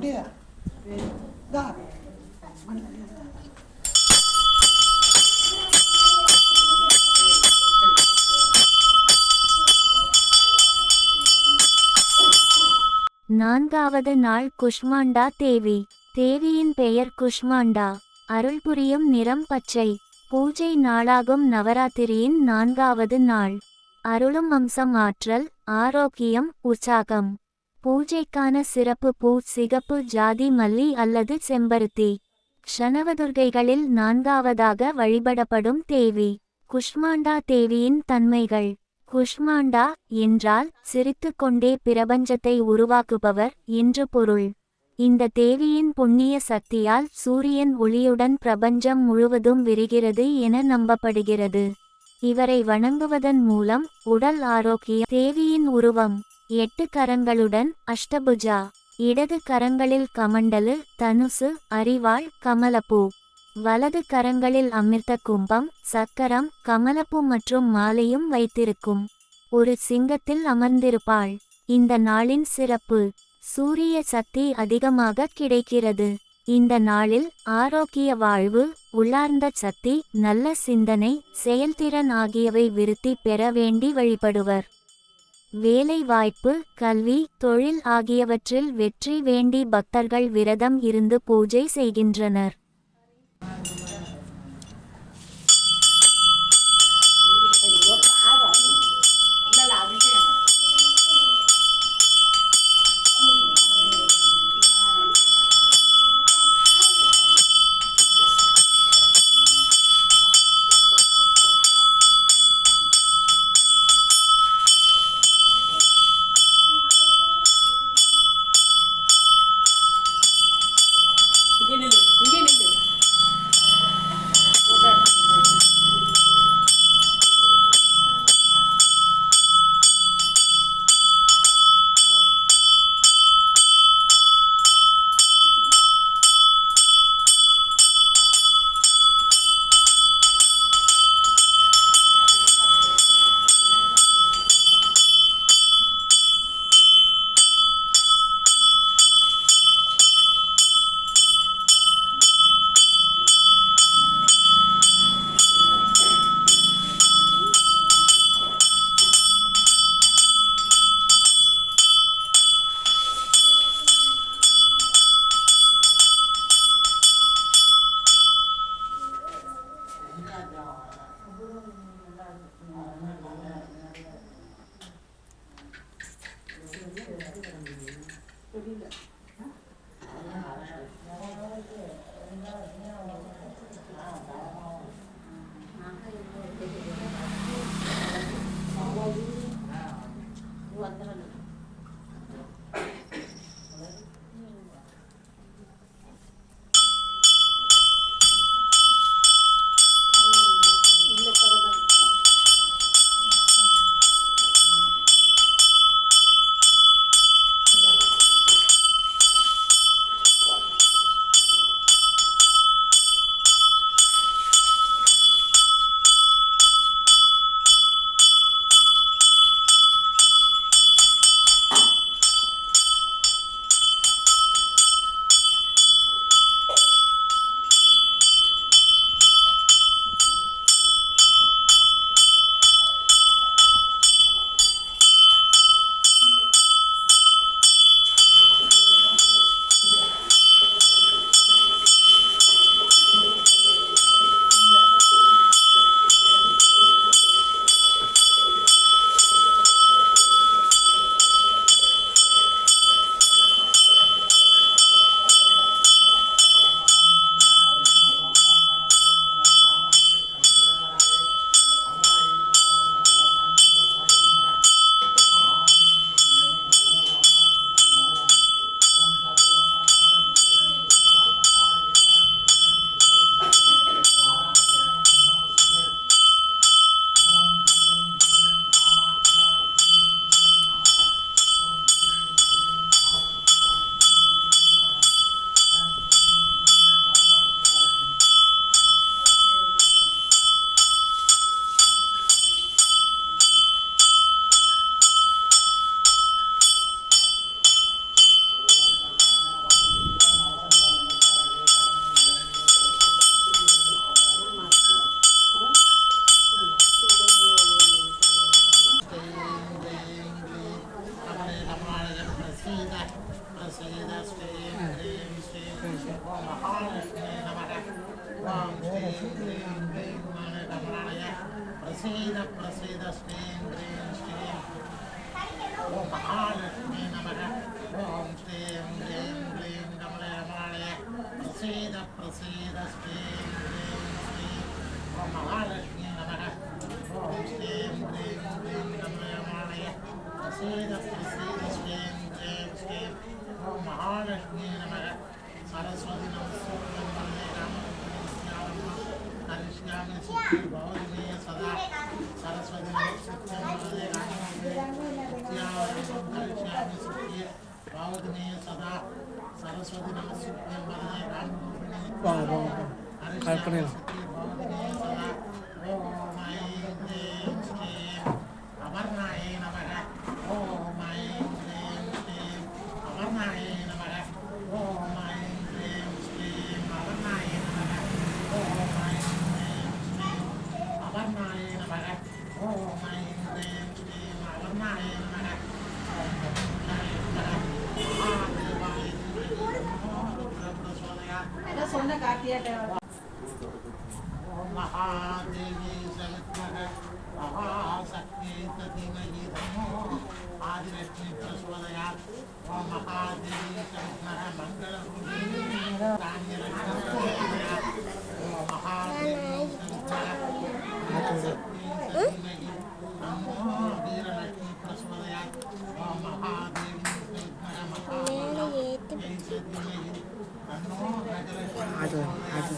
அப்படியே. நான்காவது நாள் குஷ்மாண்டா தேவி. தேவியின் பெயர் குஷ்மாண்டா. அருள் புரியும் நிறம் பச்சை. பூஜை நாளாகும் நவராத்திரியின் நான்காவது நாள். அருளும் அம்சம் ஆற்றல் ஆரோக்கியம் உற்சாகம். பூஜைக்கான சிறப்பு பூ சிகப்பு ஜாதி மல்லி அல்லது செம்பருத்தி. க்ஷணவதுர்கைகளில் நான்காவதாக வழிபடப்படும் தேவி. குஷ்மாண்டா தேவியின் தன்மைகள். குஷ்மாண்டா என்றால் சிரித்துக்கொண்டே பிரபஞ்சத்தை உருவாக்குபவர் என்று பொருள். இந்த தேவியின் புண்ணிய சக்தியால் சூரியன் ஒளியுடன் பிரபஞ்சம் முழுவதும் விரிகிறது என நம்பப்படுகிறது. இவரை வணங்குவதன் மூலம் உடல் ஆரோக்கிய தேவியின் உருவம். எட்டு கரங்களுடன் அஷ்டபுஜா. இடது கரங்களில் கமண்டலு தனுசு அரிவாள் கமலப்பூ. வலது கரங்களில் அமிர்த கும்பம் சக்கரம் கமலப்பூ மற்றும் மாலையும் வைத்திருக்கும். ஒரு சிங்கத்தில் அமர்ந்திருப்பாள். இந்த நாளின் சிறப்பு சூரிய சக்தி அதிகமாக கிடைக்கிறது. இந்த நாளில் ஆரோக்கிய வாழ்வு உள்ளார்ந்த சக்தி நல்ல சிந்தனை செயல்திறன் ஆகியவை விருத்தி பெற வேண்டி வழிபடுவர். வேலைவாய்ப்பு கல்வி தொழில் ஆகியவற்றில் வெற்றி வேண்டி பக்தர்கள் விரதம் இருந்து பூஜை செய்கின்றனர். ప్రసీద ప్రసీద శ్రీం హ్రీం శ్రీం ఓం మహాలక్ష్మీ నమ ఓం శ్రీం హ్రీం హ్రీం కమలే మాళయ ప్రసీద ప్రసీద శ్రీం హ్రీం శ్రీం ఓం మహాలక్ష్మీ నమ ఓం శ్రీం హ్రీం హ్రీం కమలే మాళయ ప్రసీద ప్రసీద 忘了忘了忘了，太累了。మహాదేవి జగత్మగ మహాశక్తి తదిమయి నమో ఆదిలక్ష్మి ప్రచోదయా ఓ మహాదేవి జగత్మగ మంగళ ఓ మహాదేవి జగత్మగ அது அது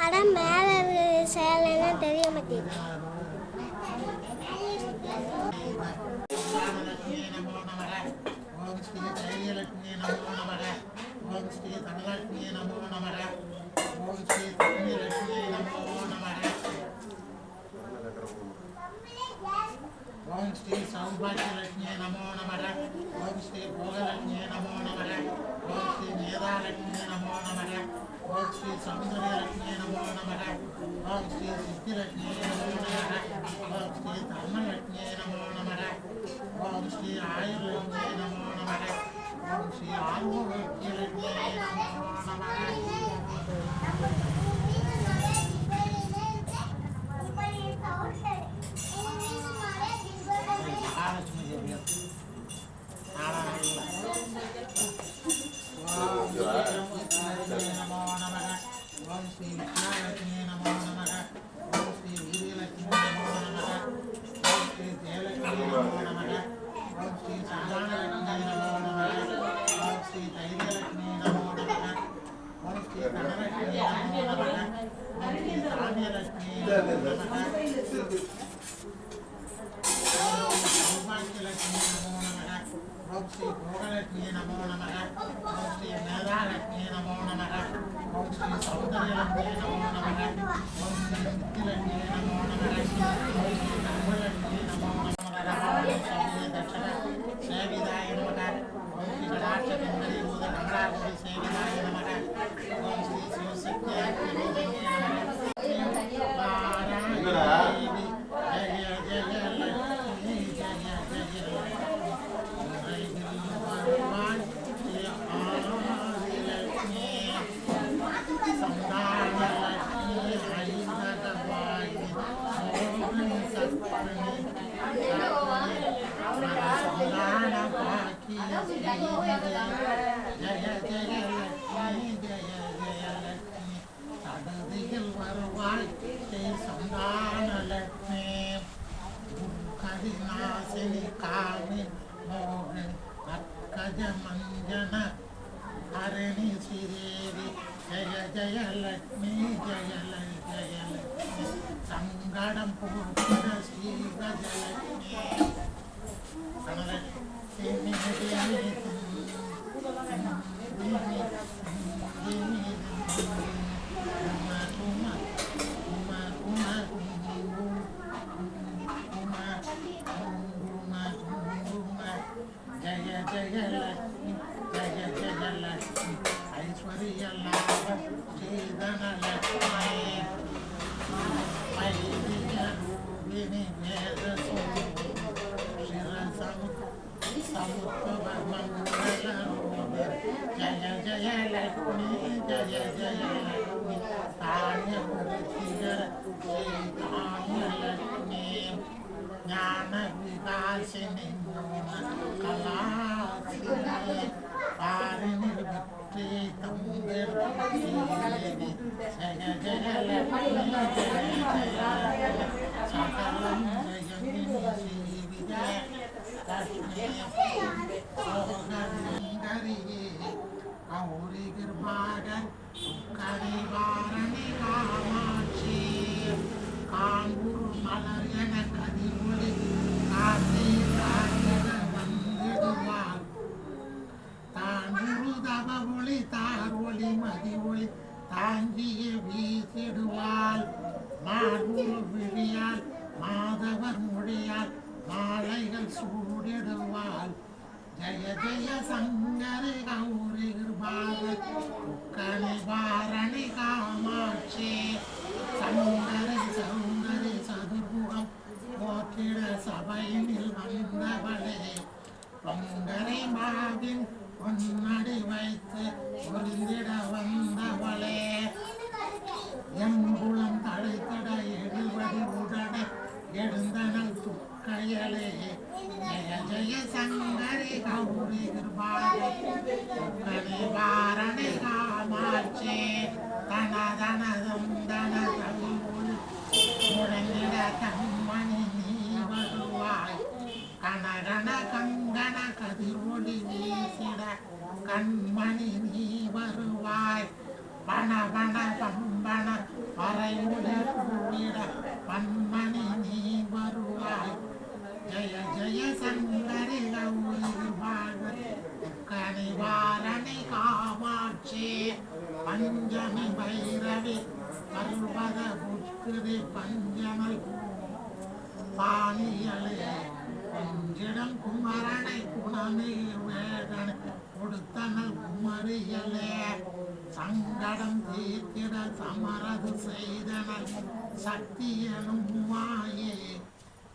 அதான் மேலே இருக்கிற சேலைன்னா தெரிய மாட்டேங்குது Yeah. ओम श्री सौभाग्यलक्ष्मी नमो नमः ओम श्री भोगलक्ष्मी नमो नमः ओम श्री मेधालक्ष्मी नमो नमः ओम श्री सौंदर्यलक्ष्मी नमो नमः ओम श्री सिद्धिलक्ष्मी नमो नमः ओम श्री धर्मलक्ष्मी नमो नमः ओम श्री आयुर्लक्ष्मी नमो नमः ओम श्री आयुर्लक्ष्मी नमो नमः மஞ்சன ஹரணி ஸ்ரீதேவி ஜய ஜய லக்ஷ்மி ஜய ஜய லக்ஷ்மி சங்கடம் போக்கிற ஸ்ரீ கஜலக்ஷ்மி கனலட்சுமி தேவி ஜய Yeah. தாங்கிய வீசிடுவாள். மாடுரு விழியால் மாதவர் மொழியால் மாலைகள் சூடிடுவாள். ஜய ஜய சங்கரி கௌரி கிருபாக பாரணி காமாட்சி. சங்கரி சௌந்தரி சதுர்முகம் போற்றிட சபையினில் வந்தவளே. பொங்கரை மாவின் பொன்னடி வைத்து புரிந்திட வந்தவளே. எங்குளம் தழைத்திட எழுவடி உடட எழுந்தனல் துக்கையலே. ஜய ஜய சங்கரி கௌரி கிருபாக துக்கணி வாரணி காமாட்சி. தன தன தன தமிழ் முழங்கிட தம்மணி நீ வருவாய். கனகன கங்கன கதிரொளி வீசிட கண்மணி நீ வருவாய். பண பண பம்பன பறைமுடி கூடிட பன்மணி நீ வருவாய். ஜய ஜய சங்கரி கௌரி கனி காமாட்சி பஞ்சமி பைரவி பர்வத புத்திரி கொஞ்சிடம் குமரனை குணமே வேதனை கொடுத்தனல் குமரியலே. சங்கடம் தீர்த்திட சமரது செய்தனர். சக்தி எனும் மாயே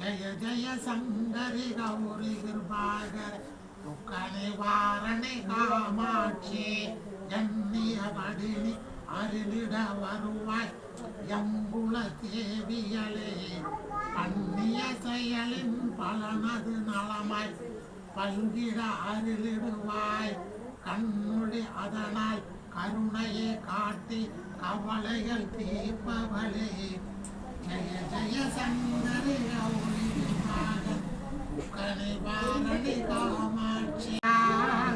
ஜய ஜய சங்கரி கௌரி கிருபாகர் துக்க நிவாரணி காமாட்சி எண்ணிய படினி அருளிட வருவாய். எங்குல தேவியலே பண்ணிய செயலின் பலனது நலமாய். பல்கிட அருளிடுவாய். கண்ணுடி அதனால் கருணையை காட்டி கவலைகள் தீர்ப்பவளே. ஜெய ஜெய சங்கரி கௌரி கனிவாரணி காமாட்சி.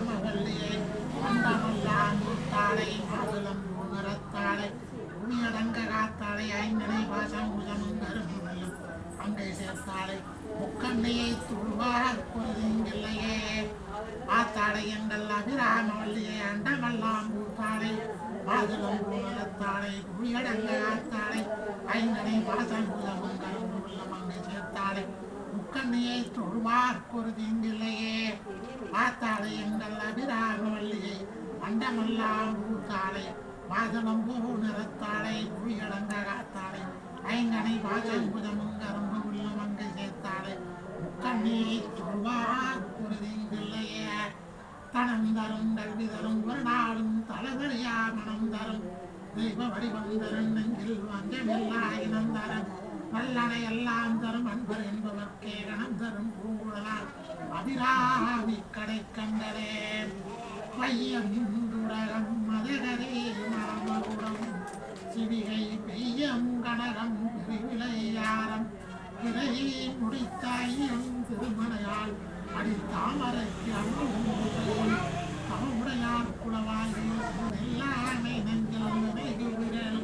மகளே அண்டமெல்லாம் முத்தாளை மதுளம் உணரத்தாளை துணியடங்க காத்தாளை ஐந்தனை பாசம் உதமும் கருமுறையும் அங்கை சேர்த்தாளை முக்கண்ணையை துருவாக பொருதிங்கில்லையே ஆத்தாளை எங்கள் அபிராமவல்லியை அண்டமெல்லாம் பூத்தாளை மாதுளம் உணரத்தாளை குழியடங்க காத்தாளை ஐந்தனை பாசம் உதமும் கரும்பு அங்கை சேர்த்தாளை. முக்கண்ணியை தொழுவார் பொருதிங்கில்லையே பார்த்தாளை எங்கள் அபிராமவல்லியை அண்டமெல்லாம் பூத்தாளை மாதளம் பூ நிறத்தாளை குழியடங்க காத்தாளை ஐங்கனை வாசம்புதமும் கரும்பு உள்ளம் மங்கை சேர்த்தாளை முக்கண்ணியை தொழுவார் பொருதிங்கில்லையே தனம் தரும் கல்வி தரும் ஒரு நாளும் தலகழியா மனம் தரும் தெய்வ வடிவம் தரும் நெஞ்சில் வஞ்சமில்லா இனம் தரும் வல்லனை எல்லாம் தரும் அன்பர் என்பவர்க்கே கணம் தரும் பூங்குழலால் அபிராமி கடை மரமகுடம் சிவிகை பெய்யம் கனகம் பிரிவிளையாரம் பிறை முடித்தாயும் திருமணையால் அடி தாமரைக்கு அன்பும் தமுடையார் குளவாகி எல்லாமே நெஞ்சில் நினைவுகிறேன் நித்தம்